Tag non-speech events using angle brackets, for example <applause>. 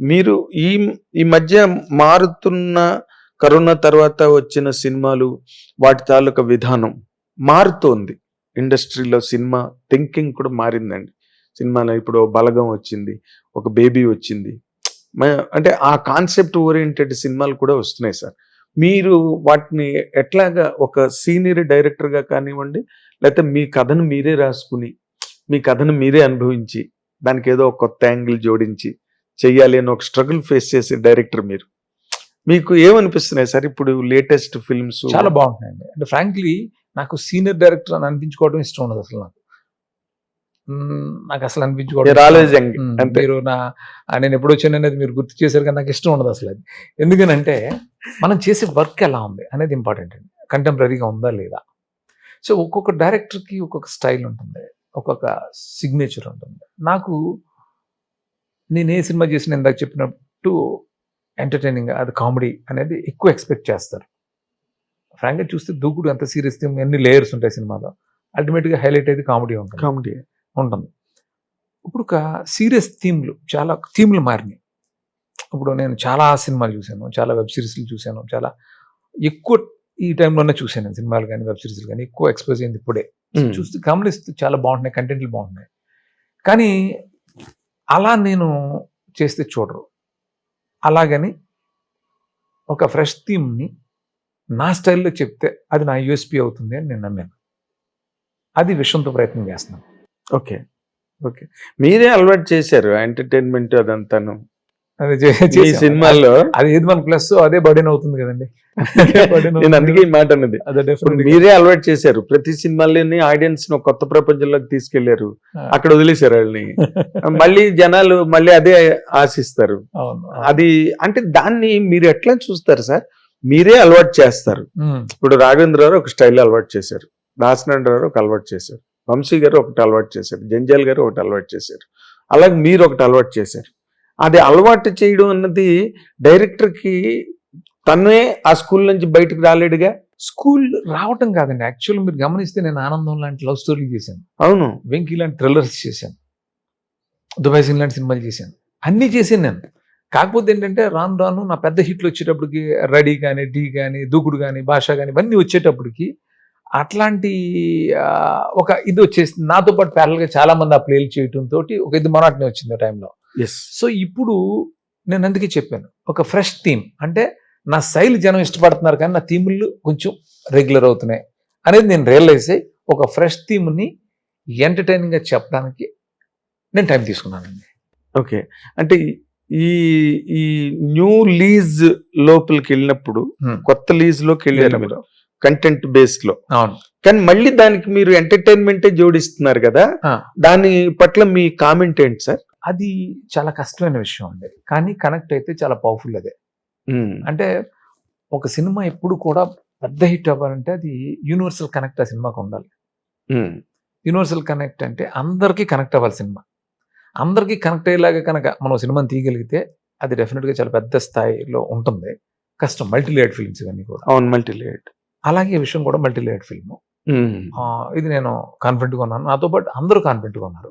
మీరు ఈ ఈ మధ్య మారుతున్న కరోనా తర్వాత వచ్చిన సినిమాలు వాటి తాలూకా విధానం మారుతోంది. ఇండస్ట్రీలో సినిమా థింకింగ్ కూడా మారిందండి. సినిమాలో ఇప్పుడు బలగం వచ్చింది ఒక బేబీ వచ్చింది. అంటే ఆ కాన్సెప్ట్ ఓరియంటెడ్ సినిమాలు కూడా వస్తున్నాయి సార్. మీరు వాటిని ఎట్లాగా ఒక సీనియర్ డైరెక్టర్గా కానివ్వండి లేకపోతే మీ కథను మీరే రాసుకుని మీ కథను మీరే అనుభవించి దానికి ఏదో ఒక కొత్త యాంగిల్ జోడించి చెయ్యాలి అని ఒక స్ట్రగుల్ ఫేస్ చేసే డైరెక్టర్ మీరు. మీకు ఏమనిపిస్తున్నాయి సార్ ఇప్పుడు లేటెస్ట్ ఫిల్మ్స్? చాలా బాగుంటున్నాయండి అంటే ఫ్రాంక్లీ నాకు సీనియర్ డైరెక్టర్ అని అనిపించుకోవడం ఇష్టం ఉండదు అసలు నాకు. నాకు అసలు అనిపించుకోవడం మీరు నా నేను ఎప్పుడు వచ్చాను అనేది మీరు గుర్తు చేశారు కానీ నాకు ఇష్టం ఉండదు అసలు అది. ఎందుకనంటే మనం చేసే వర్క్ ఎలా ఉంది అనేది ఇంపార్టెంట్ అండి. కంటెంపరీగా ఉందా లేదా? సో ఒక్కొక్క డైరెక్టర్కి ఒక్కొక్క స్టైల్ ఉంటుంది. ఒక్కొక్క సిగ్నేచర్ ఉంటుంది. నాకు నేను ఏ సినిమా చేసిన ఇందాక చెప్పినట్టు ఎంటర్టైనింగ్ అది కామెడీ అనేది ఎక్కువ ఎక్స్పెక్ట్ చేస్తారు. ఫ్రాంక్గా చూస్తే దూకుడు ఎంత సీరియస్ ఎన్ని లేయర్స్ ఉంటాయి సినిమాలో. అల్టిమేట్గా హైలైట్ అయితే కామెడీ ఉంటుంది. కామెడీ ఉంటుంది. ఇప్పుడు ఒక సీరియస్ థీమ్లు చాలా థీమ్లు మారినాయి. ఇప్పుడు నేను చాలా సినిమాలు చూశాను చాలా వెబ్ సిరీస్లు చూశాను చాలా ఎక్కువ ఈ టైంలోనే చూశాను నేను సినిమాలు కానీ వెబ్ సిరీస్లు కానీ ఎక్కువ ఎక్స్పోజ్ అయింది ఇప్పుడే. చూస్తే గమనిస్తూ చాలా బాగుంటున్నాయి కంటెంట్లు బాగుంటున్నాయి. కానీ అలా నేను చేస్తే చూడరు. అలాగని ఒక ఫ్రెష్ థీమ్ని నా స్టైల్లో చెప్తే అది నా యూఎస్పి అవుతుంది అని నేను నమ్మాను. అది విషయంతో ప్రయత్నం చేస్తున్నాను. ఓకే. ఓకే. మీరే అలవాటు చేశారు ఎంటర్టైన్మెంట్ అదంతాను. అది ఈ. సినిమాల్లో అది ఏది మన ప్లస్ అదే బర్డెన్ అవుతుంది కదండి. <laughs> నేను అందుకే ఈ. మాట అన్నది. మీరే అలవాటు చేశారు. ప్రతి సినిమాలోని ఆడియన్స్ను కొత్త ప్రపంచంలోకి తీసుకెళ్ళారు. అక్కడ వదిలేశారు వాళ్ళని. <laughs> మళ్ళీ జనాలు మళ్ళీ అదే ఆశిస్తారు. అది అంటే దాన్ని మీరు ఎట్లా చూస్తారు సార్? మీరే అలవాటు చేస్తారు. ఇప్పుడు రాఘవేంద్ర గారు ఒక స్టైల్ అలవాటు చేశారు. దాసనారాయణ గారు ఒక అలవాటు చేశారు. వంశీ గారు ఒకటి అలవాటు చేశారు. జంజాల్ గారు ఒకటి అలవాటు చేశారు. అలాగే మీరు ఒకటి అలవాటు చేశారు. అది అలవాటు చేయడం అన్నది డైరెక్టర్కి తనే ఆ స్కూల్ నుంచి బయటకు రాలేడుగా? స్కూల్ రావటం కాదండి. యాక్చువల్ మీరు గమనిస్తే నేను ఆనందం లాంటి లవ్ స్టోరీ చేశాను. అవును. వెంకీ లాంటి థ్రిల్లర్స్ చేశాను. దుబాయ్ సీన్ లాంటి సినిమాలు చేశాను. అన్నీ చేశాను నేను. కాకపోతే ఏంటంటే రాను రాను నా పెద్ద హిట్లు వచ్చేటప్పటికి రెడీ కానీ ఢీ కానీ దూకుడు కానీ భాష కానీ ఇవన్నీ వచ్చేటప్పటికి అట్లాంటి ఒక ఇది వచ్చేసింది. నాతో పాటు ప్యారల్గా చాలా మంది ఆ ప్లేలు చేయటం తోటి ఒక ఇది మొనాటనే వచ్చింది ఆ టైంలో సో ఇప్పుడు నేను అందుకే చెప్పాను. ఒక ఫ్రెష్ థీమ్ అంటే నా శైలి జనం ఇష్టపడుతున్నారు కానీ నా థీములు కొంచెం రెగ్యులర్ అవుతున్నాయి అనేది నేను రియలైజ్ అయ్యి ఒక ఫ్రెష్ థీమ్ని ఎంటర్టైనింగ్గా చెప్పడానికి నేను టైం తీసుకున్నానండి. ఓకే అంటే ఈ ఈ న్యూ లీజ్ లోపలికి వెళ్ళినప్పుడు Hmm. కొత్త లీజ్లోకి వెళ్ళారు మీరు. కంటెంట్ బేస్లో. అవును. కానీ మళ్ళీ దానికి మీరు ఎంటర్టైన్మెంటే జోడిస్తున్నారు కదా. దాని పట్ల మీ కామెంట్ ఏంటి సార్ అది చాలా కష్టమైన విషయం అండి. కానీ కనెక్ట్ అయితే చాలా పవర్ఫుల్ అదే. అంటే ఒక సినిమా ఎప్పుడు కూడా పెద్ద హిట్ అవ్వాలంటే అది యూనివర్సల్ కనెక్ట్ ఆ సినిమాకి ఉండాలి. యూనివర్సల్ కనెక్ట్ అంటే అందరికీ కనెక్ట్ అవ్వాలి సినిమా. అందరికీ కనెక్ట్ అయ్యేలాగా కనుక మనం సినిమాని తీయగలిగితే అది డెఫినెట్గా చాలా పెద్ద స్థాయిలో ఉంటుంది. కష్టం మల్టీ లేయర్డ్ ఫిల్మ్స్ ఇవన్నీ కూడా. అవును మల్టీ లేట్ అలాగే విషయం కూడా మల్టీ లేయర్డ్ ఫిల్మ్ ఇది నేను కాన్ఫిడెంట్గా ఉన్నాను. నాతో పాటు అందరూ కాన్ఫిడెంట్గా ఉన్నారు.